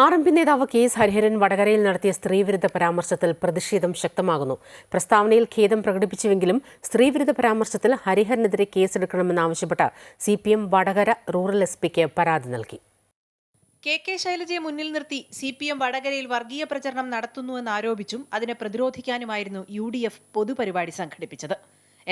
R M P നേതാവ് K S Hariharan വടകരയിൽ നടത്തിയ സ്ത്രീവിരുദ്ധ പരാമർശത്തിൽ പ്രതിഷേധം ശക്തമാകുന്നു. പ്രസ്താവനയിൽ ഖേദം പ്രകടിപ്പിച്ചുവെങ്കിലും സ്ത്രീവിരുദ്ധ പരാമർശത്തിൽ ഹരിഹരനെതിരെ കേസെടുക്കണമെന്നാവശ്യപ്പെട്ട് C P M Vadakara rural S പിക്ക് പരാതി നൽകി. കെ കെ ശൈലജയെ മുന്നിൽ നിർത്തി സി പി എം വടകരയിൽ വർഗീയ പ്രചരണം നടത്തുന്നുവെന്ന് ആരോപിച്ചും അതിനെ പ്രതിരോധിക്കാനുമായിരുന്നു യു ഡി എഫ് പൊതുപരിപാടി സംഘടിപ്പിച്ചത്.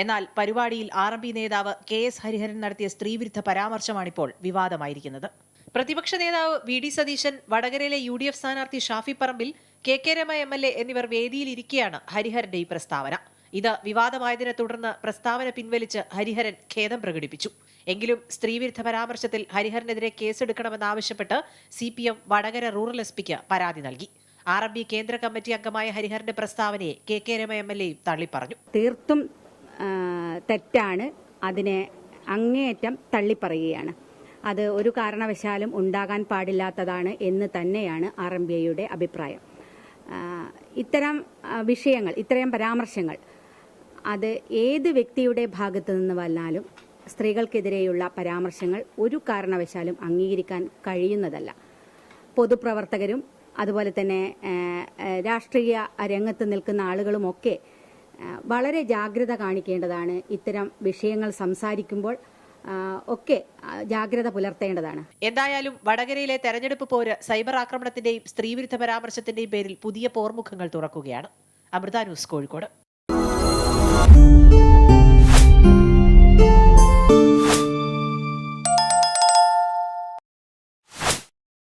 എന്നാൽ പരിപാടിയിൽ ആർ എം പി നേതാവ് കെ എസ് ഹരിഹരൻ നടത്തിയ സ്ത്രീവിരുദ്ധ പരാമർശമാണിപ്പോൾ വിവാദമായിരിക്കുന്നത്. പ്രതിപക്ഷ നേതാവ് വി ഡി സതീശൻ വടകരയിലെ യു ഡി എഫ് സ്ഥാനാർത്ഥി Shafi Parambil K K Rema M L A എന്നിവർ വേദിയിലിരിക്കെയാണ് ഹരിഹരന്റെ ഈ പ്രസ്താവന. ഇത് വിവാദമായതിനെ തുടർന്ന് പ്രസ്താവന പിൻവലിച്ച് ഹരിഹരൻ ഖേദം പ്രകടിപ്പിച്ചു. എങ്കിലും സ്ത്രീവിരുദ്ധ പരാമർശത്തിൽ ഹരിഹരനെതിരെ കേസെടുക്കണമെന്നാവശ്യപ്പെട്ട് C P M Vadakara rural S പിക്ക് പരാതി നൽകി. ആർ എം ബി കേന്ദ്ര കമ്മിറ്റി അംഗമായ ഹരിഹരന്റെ പ്രസ്താവനയെ K K Rema M L എയും തള്ളിപ്പറഞ്ഞു. തീർത്തും തെറ്റാണ്. അതിനെ അങ്ങേയറ്റം തള്ളിപ്പറയുകയാണ്. അത് ഒരു കാരണവശാലും ഉണ്ടാകാൻ പാടില്ലാത്തതാണ് എന്ന് തന്നെയാണ് ആർ എം ബി ഐയുടെ അഭിപ്രായം. ഇത്തരം വിഷയങ്ങൾ ഇത്തരം പരാമർശങ്ങൾ അത് ഏത് വ്യക്തിയുടെ ഭാഗത്തു നിന്ന് വന്നാലും സ്ത്രീകൾക്കെതിരെയുള്ള പരാമർശങ്ങൾ ഒരു കാരണവശാലും അംഗീകരിക്കാൻ കഴിയുന്നതല്ല. പൊതുപ്രവർത്തകരും അതുപോലെ തന്നെ രാഷ്ട്രീയ രംഗത്ത് നിൽക്കുന്ന ആളുകളുമൊക്കെ വളരെ ജാഗ്രത കാണിക്കേണ്ടതാണ് ഇത്തരം വിഷയങ്ങൾ സംസാരിക്കുമ്പോൾ ഒക്കെ ജാഗ്രത പുലർത്തേണ്ടതാണ്. എന്തായാലും വടകരയിലെ തെരഞ്ഞെടുപ്പ് പോര് സൈബർ ആക്രമണത്തിന്റെയും സ്ത്രീവിരുദ്ധ പരാമർശത്തിന്റെയും പേരിൽ പുതിയ പോർമുഖങ്ങൾ തുറക്കുകയാണ്. അമൃത ന്യൂസ് കോഴിക്കോട്.